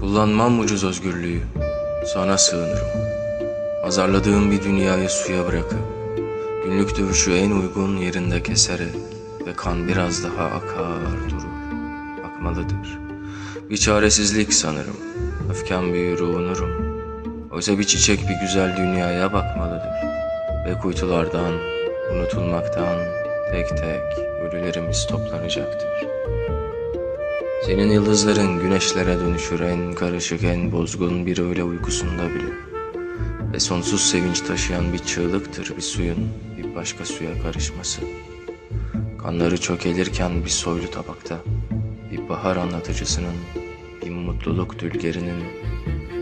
Kullanmam ucuz özgürlüğü, sana sığınırım. Azarladığım bir dünyayı suya bırakıp, günlük dövüşü en uygun yerinde keserek ve kan biraz daha akar durur, akmalıdır. Bir çaresizlik sanırım, öfkem büyür unurum. Oysa bir çiçek bir güzel dünyaya bakmalıdır. Ve kuytulardan, unutulmaktan tek tek ölülerimiz toplanacaktır. Senin yıldızların güneşlere dönüşür en karışık en bozgun bir öğle uykusunda bile. Ve sonsuz sevinç taşıyan bir çığlıktır bir suyun bir başka suya karışması. Kanları çökelirken bir soylu tabakta, bir bahar anlatıcısının, bir mutluluk dülgerinin,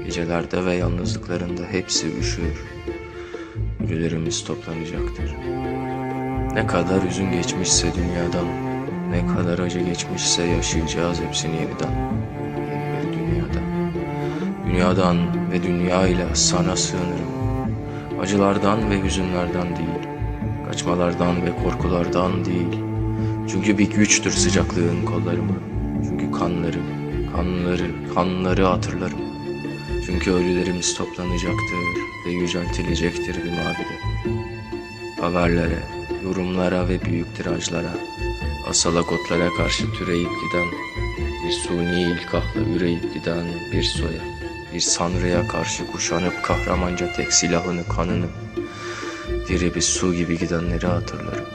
gecelerde ve yalnızlıklarında hepsi üşür. Ölülerimiz toplanacaktır. Ne kadar üzün geçmişse dünyadan, ne kadar acı geçmişse yaşayacağız hepsini yeniden. Dünyada. Dünyadan ve dünyayla sana sığınırım. Acılardan ve hüzünlerden değil. Kaçmalardan ve korkulardan değil. Çünkü bir güçtür sıcaklığın kollarımı. Çünkü kanları, kanları, kanları hatırlarım. Çünkü ölülerimiz toplanacaktır ve yüceltilecektir bir mabide. Haberlere, yorumlara ve büyük tirajlara, asalakotlara karşı türeyip giden, bir suni ilkahla üreyip giden bir soya, bir sanrıya karşı kuşanıp kahramanca tek silahını kanını, diri bir su gibi gidenleri hatırlarım.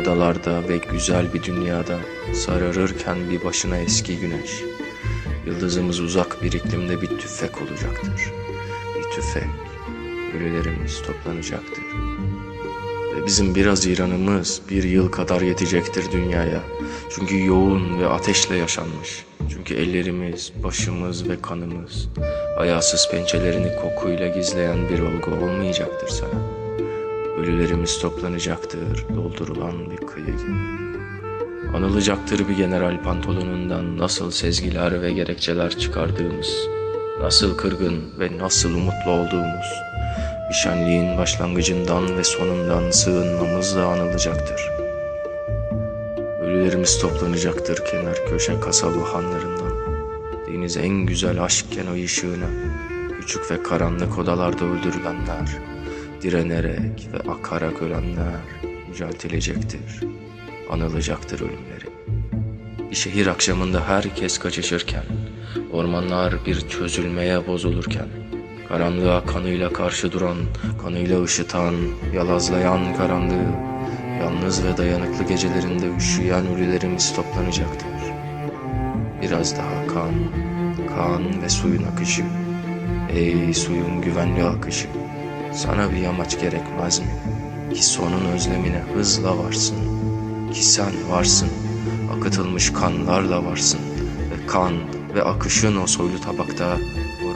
Odalarda ve güzel bir dünyada sararırken bir başına eski güneş, yıldızımız uzak bir iklimde bir tüfek olacaktır. Bir tüfek, ölülerimiz toplanacaktır. Ve bizim bir Haziran'ımız bir yıl kadar yetecektir dünyaya. Çünkü yoğun ve ateşle yaşanmış. Çünkü ellerimiz, başımız ve kanımız hayasız pençelerini kokuyla gizleyen bir olgu olmayacaktır sana. Ölülerimiz toplanacaktır doldurulan bir kıyı gibi. Anılacaktır bir general pantolonundan nasıl sezgiler ve gerekçeler çıkardığımız, nasıl kırgın ve nasıl umutlu olduğumuz, şenliğin başlangıcından ve sonundan sığınmamız da anılacaktır. Ölülerimiz toplanacaktır kenar köşe kasaba hanlarından. Deniz en güzel aşk kenayı ışığına, küçük ve karanlık odalarda öldürülenler, direnerek ve akarak ölenler yüceltilecektir, anılacaktır ölümleri. Bir şehir akşamında herkes kaçışırken, ormanlar bir çözülmeye bozulurken, karanlığa kanıyla karşı duran, kanıyla ışıtan, yalazlayan karanlığı, yalnız ve dayanıklı gecelerinde üşüyen ölülerimiz toplanacaktır. Biraz daha kan, kan ve suyun akışı, ey suyun güvenli akışı, sana bir yamaç gerekmez mi? Ki sonun özlemine hızla varsın, ki sen varsın, akıtılmış kanlarla varsın ve kan ve akışın o soylu tabakta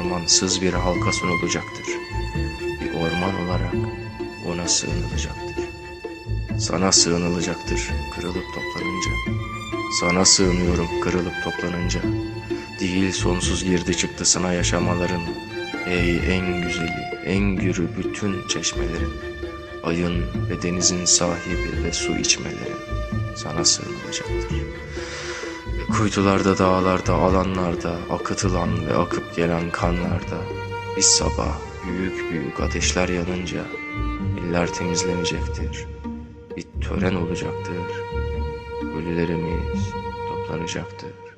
ormansız bir halka sunulacaktır. Bir orman olarak ona sığınılacaktır. Sana sığınılacaktır kırılıp toplanınca. Sana sığınıyorum kırılıp toplanınca. Değil sonsuz girdi çıktısına yaşamaların. Ey en güzeli, en gürü bütün çeşmelerin. Ayın ve denizin sahibi ve su içmelerin. Sana sığınılacaktır. Kuytularda, dağlarda, alanlarda, akıtılan ve akıp gelen kanlarda bir sabah büyük büyük ateşler yanınca eller temizlenecektir. Bir tören olacaktır. Ölülerimiz toplanacaktır.